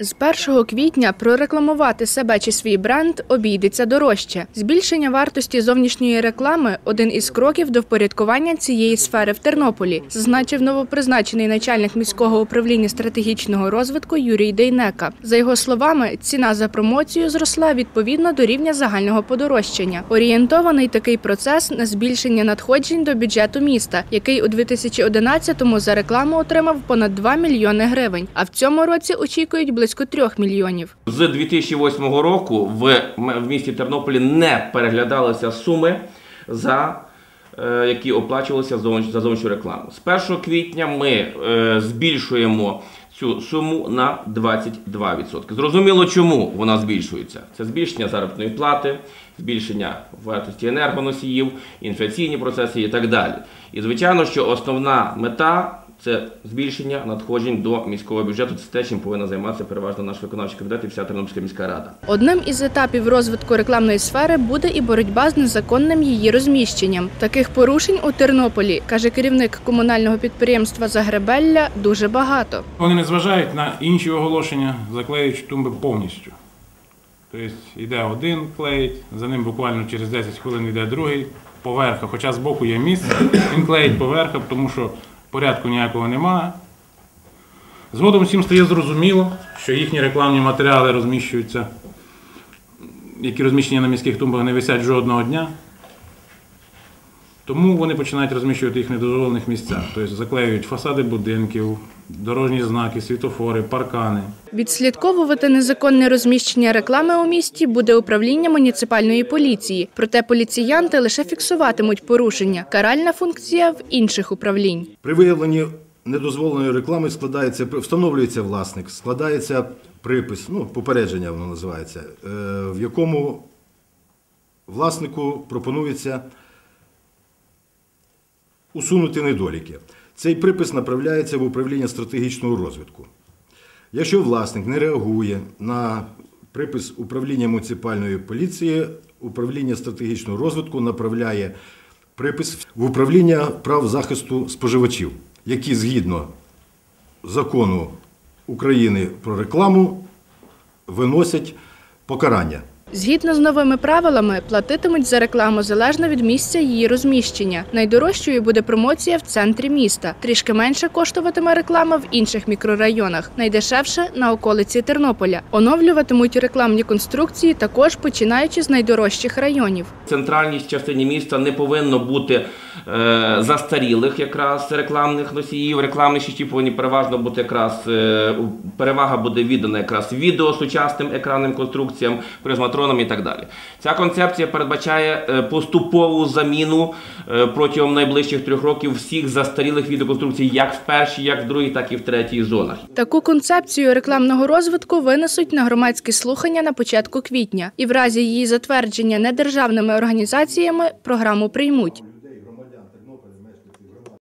З 1 квітня прорекламувати себе чи свій бренд обійдеться дорожче. Збільшення вартості зовнішньої реклами один із кроків до впорядкування цієї сфери в Тернополі, зазначив новопризначений начальник міського управління стратегічного розвитку Юрій Дейнека. За його словами, ціна за промоцію зросла відповідно до рівня загального подорожчання. Орієнтований такий процес на збільшення надходжень до бюджету міста, який у 2011-му за рекламу отримав понад 2 мільйони гривень. А в цьому році очікують близько 3 мільйонів. З 2008 року в в місті Тернополі не переглядалися суми, за е, які оплачувалися за зовнішню рекламу. З 1 квітня ми е, збільшуємо цю суму на 22%. Зрозуміло, чому вона збільшується. Це збільшення заробітної плати, збільшення вартості енергоносіїв, інфляційні процеси і так далі. І звичайно, що основна мета це збільшення надходжень до міського бюджету. Це те, чим повинна займатися переважно наш виконавчий комітет і вся Тернопільська міська рада. Одним із етапів розвитку рекламної сфери буде і боротьба з незаконним її розміщенням. Таких порушень у Тернополі, каже керівник комунального підприємства Загребелля, дуже багато. Вони не зважають на інші оголошення, заклеюючи тумби повністю. Тобто йде один клеїть, за ним буквально через 10 хвилин йде другий поверха. Хоча збоку є місце, він клеїть поверха, тому що порядку ніякого немає. Згодом всім стає зрозуміло, що їхні рекламні матеріали розміщуються, які розміщені на міських тумбах, не висять жодного дня. Тому вони починають розміщувати їх в недозволених місцях. Тобто заклеюють фасади будинків, дорожні знаки, світофори, паркани. Відслідковувати незаконне розміщення реклами у місті буде управління муніципальної поліції. Проте поліціянти лише фіксуватимуть порушення. Каральна функція в інших управлінь. При виявленні недозволеної реклами складається, встановлюється власник, складається припис, ну, попередження воно називається, е, в якому власнику пропонується усунути недоліки. Цей припис направляється в управління стратегічного розвитку. Якщо власник не реагує на припис управління муніципальної поліції, управління стратегічного розвитку направляє припис в управління прав захисту споживачів, які згідно закону України про рекламу виносять покарання. Згідно з новими правилами, платитимуть за рекламу залежно від місця її розміщення. Найдорожчою буде промоція в центрі міста. Трішки менше коштуватиме реклама в інших мікрорайонах, найдешевше на околиці Тернополя. Оновлюватимуть рекламні конструкції також починаючи з найдорожчих районів. В центральній частині міста не повинно бути застарілих якраз рекламних носіїв. Рекламні щиті переважно бути якраз е, перевага буде віддана якраз відео сучасним екранним конструкціям, призматронам і так далі. Ця концепція передбачає е, поступову заміну е, протягом найближчих трьох років всіх застарілих відеоконструкцій, як в першій, як в другій, так і в третій зонах. Таку концепцію рекламного розвитку винесуть на громадські слухання на початку квітня, і в разі її затвердження недержавними організаціями програму приймуть.